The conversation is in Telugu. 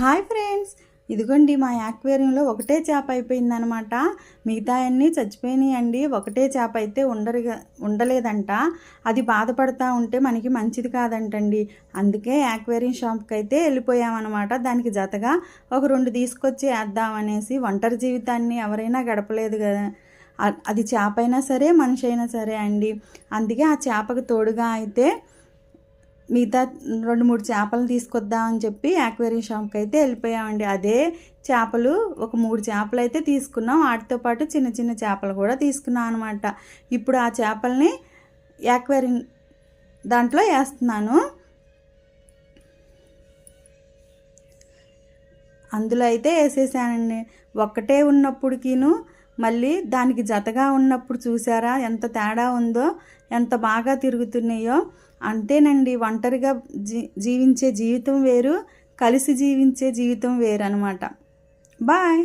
Hi friends. ఇదిగోండి మా యాక్వేరియంలో ఒకటే చేప అయిపోయిందనమాట. మిగతా అన్నీ చచ్చిపోయినాయండి. ఒకటే చేప అయితే ఉండరుగా ఉండలేదంట. అది బాధపడతా ఉంటే మనకి మంచిది కాదంటండి. అందుకే యాక్వేరియం షాప్కి అయితే వెళ్ళిపోయామన్నమాట దానికి జతగా ఒక రెండు తీసుకొచ్చి వేద్దామనేసి ఒంటరి జీవితాన్ని ఎవరైనా గడపలేదు కదా. అది చేప అయినా సరే మనిషి అయినా సరే అండి. అందుకే ఆ చేపకు తోడుగా అయితే మిగతా రెండు మూడు చేపలు తీసుకొద్దామని చెప్పి యాక్వేరియం షాప్కి అయితే వెళ్ళిపోయామండి. అదే చేపలు ఒక మూడు చేపలు అయితే తీసుకున్నాం. వాటితో పాటు చిన్న చిన్న చేపలు కూడా తీసుకున్నాం అనమాట ఇప్పుడు ఆ చేపల్ని యాక్వేరియం దాంట్లో వేస్తున్నాను. అందులో అయితే వేసేసానండి. ఒక్కటే ఉన్నప్పటికీను మళ్ళీ దానికి జతగా ఉన్నప్పుడు చూసారా ఎంత తేడా ఉందో ఎంత బాగా తిరుగుతున్నాయో. అంతేనండి ఒంటరిగా జీ జీవించే జీవితం వేరు కలిసి జీవించే జీవితం వేరు అనమాట బాయ్.